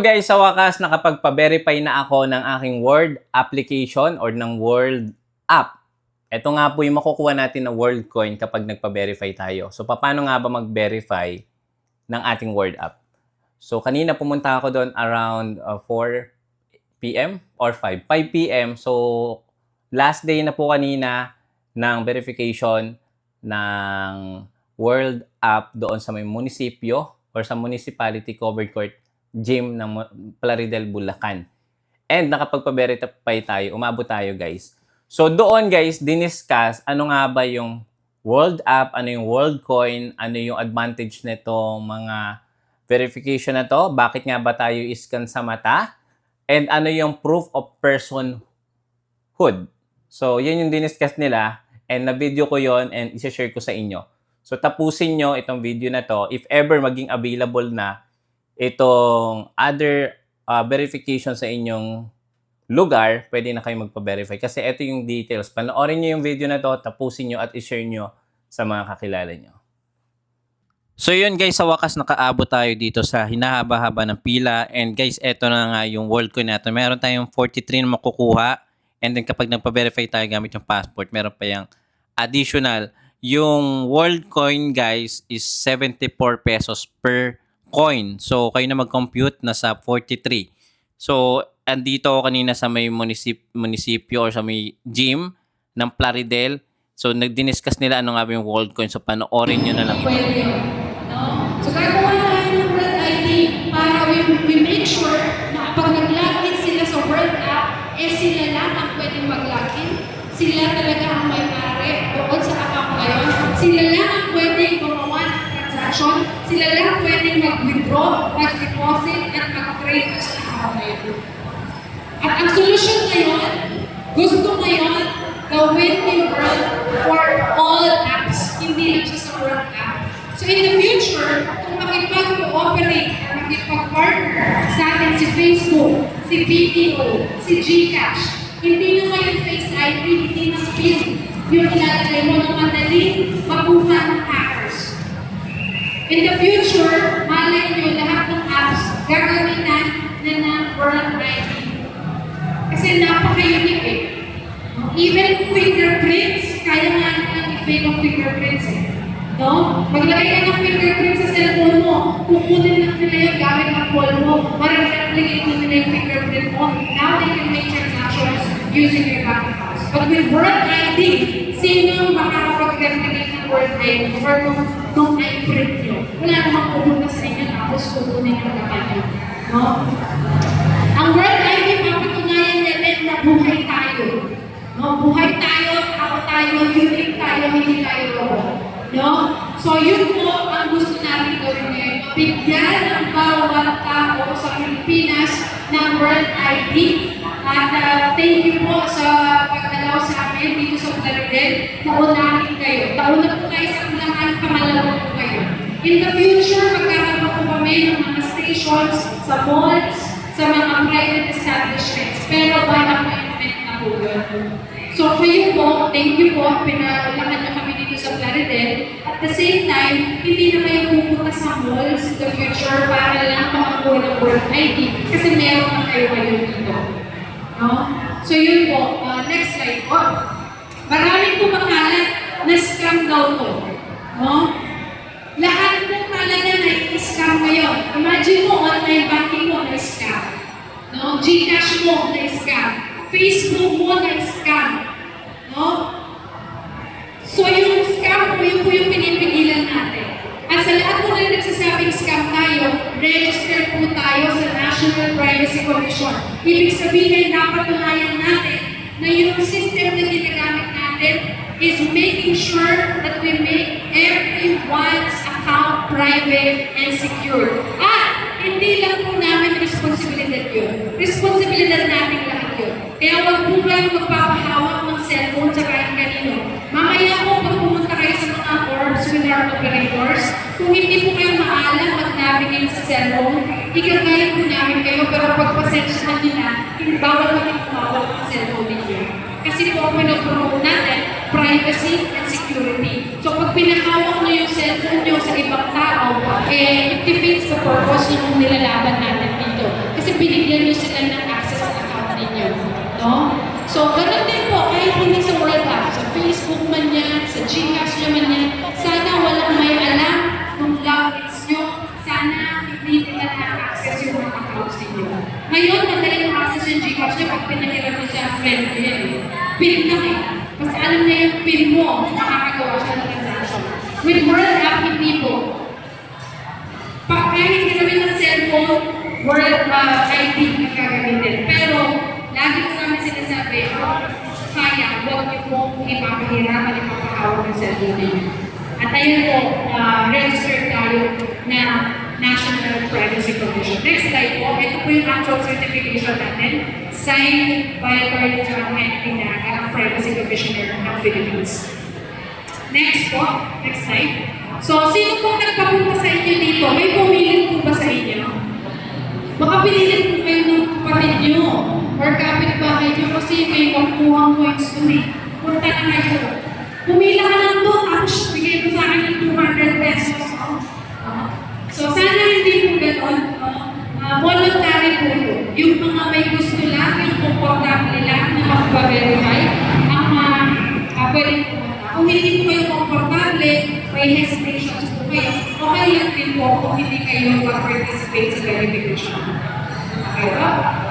Guys, sa wakas, nakapagpa-verify na ako ng aking Word application or ng Word app. Ito nga po yung makukuha natin na Word coin kapag nagpa-verify tayo. So, paano nga ba mag-verify ng ating Word app? So, kanina pumunta ako doon around uh, 4 p.m. or 5. 5 p.m. So, last day na po kanina ng verification ng World app doon sa may munisipyo or sa municipality covered court gym ng Plaridel, Bulacan. And nakapagpa-verify tayo, umabot tayo guys. So doon guys, diniscuss ano nga ba yung World app, ano yung World coin, ano yung advantage nitong mga verification na to, bakit nga ba tayo iskan sa mata, and ano yung proof of personhood. So yun yung diniscuss nila and na-video ko yon and isa-share ko sa inyo. So tapusin nyo itong video na to if ever maging available na itong other uh, verification sa inyong lugar, pwede na kayo magpa-verify. Kasi ito yung details. Panoorin nyo yung video na to, tapusin nyo at i-share nyo sa mga kakilala nyo. So yun guys, sa wakas nakaabot tayo dito sa hinahaba-haba ng pila. And guys, eto na nga yung world coin natin. Meron tayong 43 na makukuha. And then kapag nagpa-verify tayo gamit yung passport, meron pa yung additional. Yung world coin guys is 74 pesos per coin. So kayo na mag-compute nasa 43. So andito ako kanina sa may munisip, munisipyo or sa may gym ng Plaridel. So nagdiniscuss nila ano nga ba yung world coin. So panoorin nyo na lang. Pwede. No? So gagawa na kayo ng World ID para we, we make sure na pag nag-login sila sa World app, eh sila lang ang pwedeng mag-login. Sila talaga ang may pare doon sa account na yun. Sila lang ang pwedeng gumawa ng transaction. Sila ang pwedeng mag-withdraw, mag-deposit, at mag-trade sa account na yun. At ang solusyon ngayon, gusto ngayon, gawin ni World for all apps, hindi lang siya sa World app. So in the future, kung makipag-cooperate makipag-partner sa atin si Facebook, si BDO, si Gcash, hindi na ngayon Face ID, hindi na PIN yung ilalagay mo na madaling makuha ng hackers. In the future, malay nyo lahat ng apps gagawin na na ng World ID. Kasi napaka-unique eh. Even fingerprints, kaya nga nilang i-fake ang fingerprints eh. No? Maglagay ka ng fingerprints sa cellphone mo, kukunin lang nila yung gamit ng call mo, marareplicate mo nila yung fingerprint mo. Now they can make transactions using your bank. But with World ID, sino yung makakapag-replicate ng World ID or nung, nung i-print nyo? Wala namang pupunta sa inyo tapos kukunin yung gamit nyo. No? Ang World ID, papatunayan natin na buhay tayo. No, buhay tayo, ako tayo, unique tayo, hindi tayo robot. No? So yun po ang gusto natin gawin ngayon. Bigyan ng bawat tao sa Pilipinas ng World ID. At uh, thank you po Plaridel. Naunahin kayo. Nauna po kayo sa Bulacan, pangalawa po kayo. In the future, magkakaroon po kami ng mga stations sa malls, sa mga private establishments. Pero by appointment na po yun. So kayo po, thank you po, pinalakan na kami dito sa Plaridel. At the same time, hindi na kayo pupunta sa malls in the future para lang makakuha ng World ID kasi meron na kayo ngayon dito. No? So yun po, uh, next slide po. Maraming kumakalat na scam daw to. No? Lahat ng talaga na-scam ngayon. Imagine mo, online banking mo na-scam. No? Gcash mo na-scam. Facebook mo na-scam. No? So yung scam po, yun po yung pinipigilan natin. At sa lahat po na nagsasabing scam tayo, register po tayo sa National Privacy Commission. Ibig sabihin, napatunayan natin na yung system na ginagamit natin is making sure that we make everyone's account private and secure. At hindi lang po namin responsibilidad yun. Responsibilidad natin lahat yun. Kaya huwag po kayong magpapahawak ng cellphone sa kahit kanino. Mamaya po, pag pumunta kayo sa mga orbs our operators, kung hindi po kayo maalam mag-navigate sa cellphone, ikagaya po namin kayo, pero pagpasensya na nila, bawal kami tumawag ng cellphone ninyo. Kasi po, natin, privacy and security. So pag pinahawak nyo yung cellphone nyo sa ibang tao, eh, it defeats the purpose ng nilalaban natin dito. Kasi binigyan niyo sila ng access sa account ninyo. No? So, ganun din po, kahit hindi sa World App, sa Facebook man yan, sa Gcash nyo man yan, With App, hindi po. Pa, kahit ginawa ng cellphone, World uh, ID ang gagamitin. Pero, lagi ko namin sinasabi, kung kaya, huwag niyo pong ipapahirapan yung pagkakawag ng cellphone ninyo. At ayun po, uh, registered tayo na National Privacy Commission. Next slide po, ito po yung actual certification natin, signed by Attorney John Henry Naga, Privacy Commissioner ng Philippines. Next po, next slide. So, sino po nagpapunta sa inyo dito? May pumili po ba sa inyo? Baka pinilit po kayo ng kapatid nyo or kapitbahay nyo kasi may makukuhang coins doon eh. Punta na kayo. Pumila ka lang doon, tapos bigay mo sa akin ng 200 pesos. Ah. so, sana hindi po gano'n. Uh, voluntary po po. Yung mga may gusto lang, yung komportable lang na magpa-verify, ang uh, uh, pwede hindi po kayo komportable, may hesitations po kayo, okay lang din po kung hindi kayo mag-participate sa verification. Okay ba?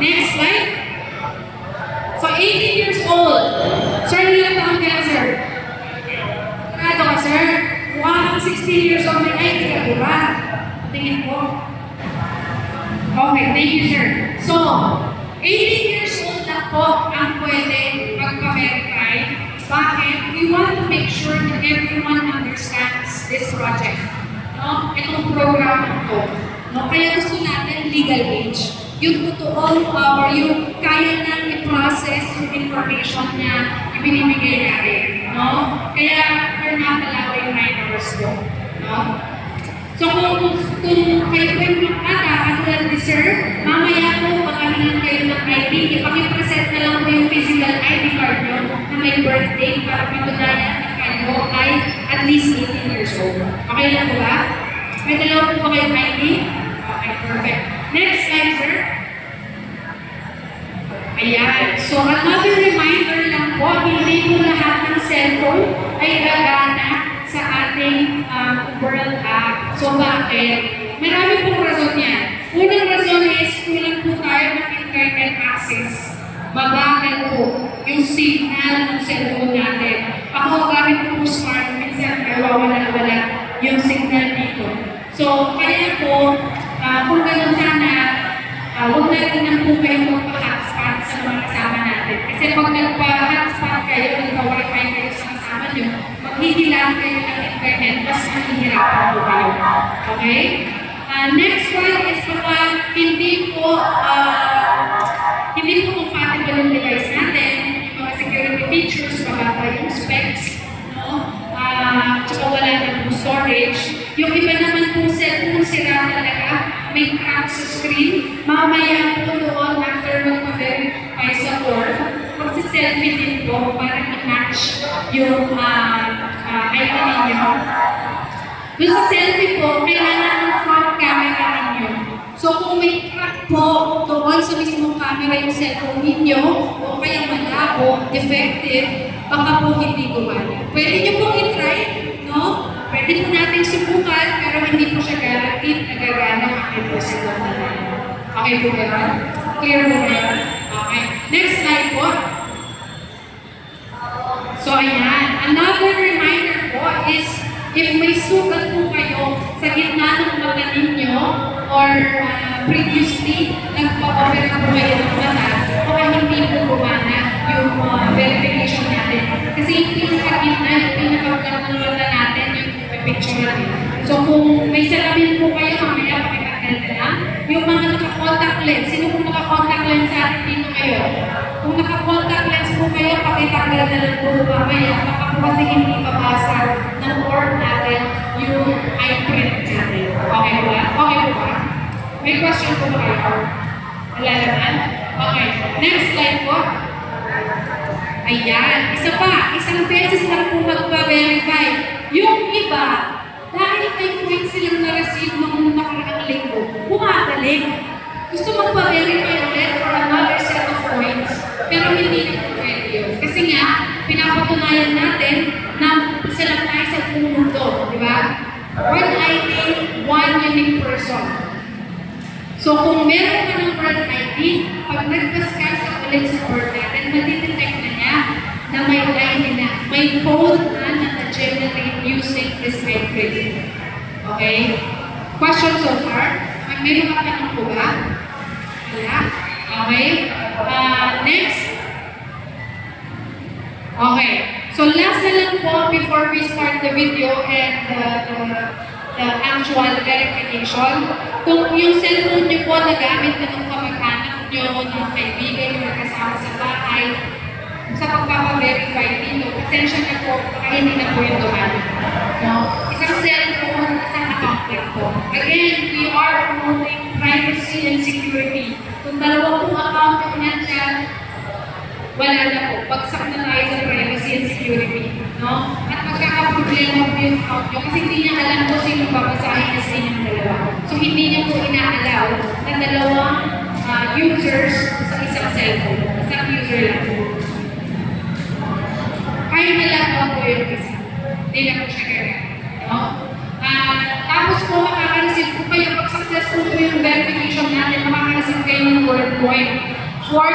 Next slide. So, 18 years old. Sir, ilang taon ka lang, sir? Grado ka, sir? Wow, 16 years old. May ID ka po ba? Tingin po. Okay, thank you, sir. So, 18 years old na po ang pwede magpa-verify. Bakit? We want to make sure that everyone understands this project. No? Itong program na to. No? Kaya gusto natin legal age. Yung totoo uh, or yung kaya nang i-process yung information niya ibinibigay natin. No? Kaya we're not allowing minors to. No? So kung, kung kayo po yung mga katulad ni Sir, mamaya po makahingan kayo ng ID, ipakipresent na lang po yung physical ID card nyo na may birthday para patunayan kayo ay at least 18 years old. Okay lang po ba? May dalawa po ba kayong ID? Okay, perfect. Next slide, sir. Ayan. So, another reminder lang po, hindi po lahat ng cellphone ay gagana sa ating um, World App. So, bakit? Marami pong rason yan. Unang rason is kulang po tayo ng internet access. Mabagal po yung signal ng cellphone natin. Ako, gamit So, kaya po, ah, kung gano'n sana, uh, huwag na rin lang po kayo magpa-hotspot sa mga kasama natin. Kasi pag nagpa-hotspot kayo, nagpa-wifi kayo sa kasama nyo, maghihilang kayo ng internet, mas mahihirapan po kayo. Okay? Uh, next one is baka hindi po, uh, din po para i-match yung uh, uh, ID ninyo. Doon sa selfie po, kailangan ng front camera ninyo. So kung may crack po doon sa mismong camera yung cellphone ninyo, o kaya malabo, defective, baka po hindi gumana. Pwede nyo pong i-try, no? Pwede po natin subukan, pero hindi po siya guaranteed na gagana 100% of the time. Okay po ba? Clear ba yun? Okay. Next slide po. So ayan, another reminder po is if may sugat po kayo sa gitna ng mata ninyo or uh, previously nagpa-opera po kayo ng mata o hindi po gumana yung uh, verification natin. Kasi yung pinaka-gitna, yung pinaka-vlog ng mata natin, yung picture natin. So kung may salamin po kayo, mamaya pakitanggal na. Yung mga naka-contact lens, sino kung naka-contact lens sa atin dito kayo? Kung naka-contact lens po kayo, pakitanggal na lang po mamaya. Baka po kasi hindi mabasa ng board natin yung eye print natin. Okay ba? Okay po ba? May question po ba kayo? Wala naman? Okay. Next slide po. Ayan. Isa pa. Isang beses lang po magpa-verify. Yung iba, dahil may points silang na-receive nung nakaraang linggo, bumabalik. gusto magpa-verify ulit for another set of points, pero hindi na po pwede yun. Kasi nga, pinapatunayan natin na lang tayo sa mundo, di ba? One ID, one unique person. So kung meron ka ng birth ID, pag nagpa-scan ka ulit sa birth natin, matidetect na niya na may line na, may code na na na-generate using this metric. Okay? Question so far? May, may mga tanong po ba? Wala? Okay? Uh, next. Okay. So last na lang po before we start the video and the, the, the actual verification. Kung yung cellphone niyo po nagamit na ng kamag-anak niyo, ng kaibigan niyo na kasama sa bahay, sa pagpapa-verify dito, pasensya na po, baka hindi na po yung dumali. No? Isang cellphone, isang account lang po. Again, we are promoting privacy and security. Kung dalawa pong account yung nandyan, wala na po. Bagsak na tayo sa privacy and security. No? At magkakaproblema po yung account nyo kasi hindi niya alam kung sino babasahin na sa inyong dalawa. So hindi niya po ina-allow na dalawang ah, users sa isang cellphone. Isang user lang po. Kaya na lang po yung isa. Hindi na po siya kaya. No? Ah, tapos po makaka-receive po kayo pag successful po yung verification natin, makaka-receive kayo ng word point. For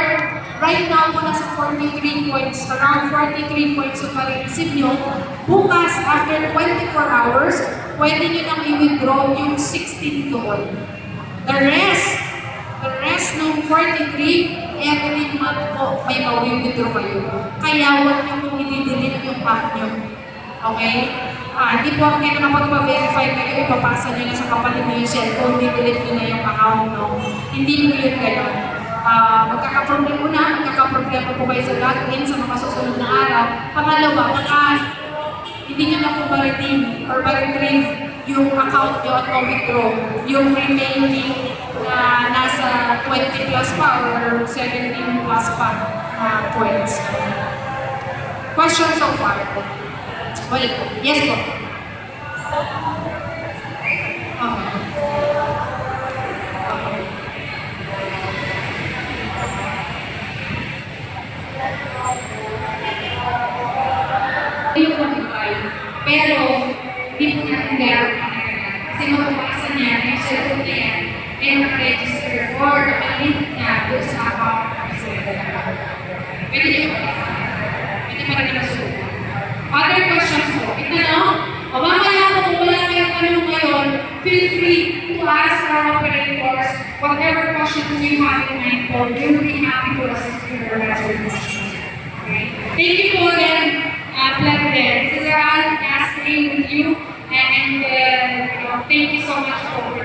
right now po nasa 43 points, around 43 points yung ma-receive nyo. Bukas, after 24 hours, pwede nyo nang i-withdraw yung 16 doon. The rest, the rest ng 43, every month po may mawi-withdraw kayo. Kaya huwag nyo pong i-delete yung pack nyo. Okay? Ah, hindi po ang kayo nakapag-verify kayo, ipapasa nyo na sa kapatid nyo yung cellphone, i-delete nyo na yung account, no? Hindi po yun gano'n. Ah, magkakaproblema na, magkakaproblema po kayo sa login sa mga susunod na araw. Pangalawa, baka hindi nyo na po ma-redeem or ma-retrieve yung account nyo at ma-withdraw yung remaining na nasa 20 plus pa or 17 plus pa na points. Question so far? Well, yes po. Whatever questions you have in mind po. We will be happy to assist you or answer your questions. Okay? Thank you po again, uh, President. This is with you, and uh, thank you so much for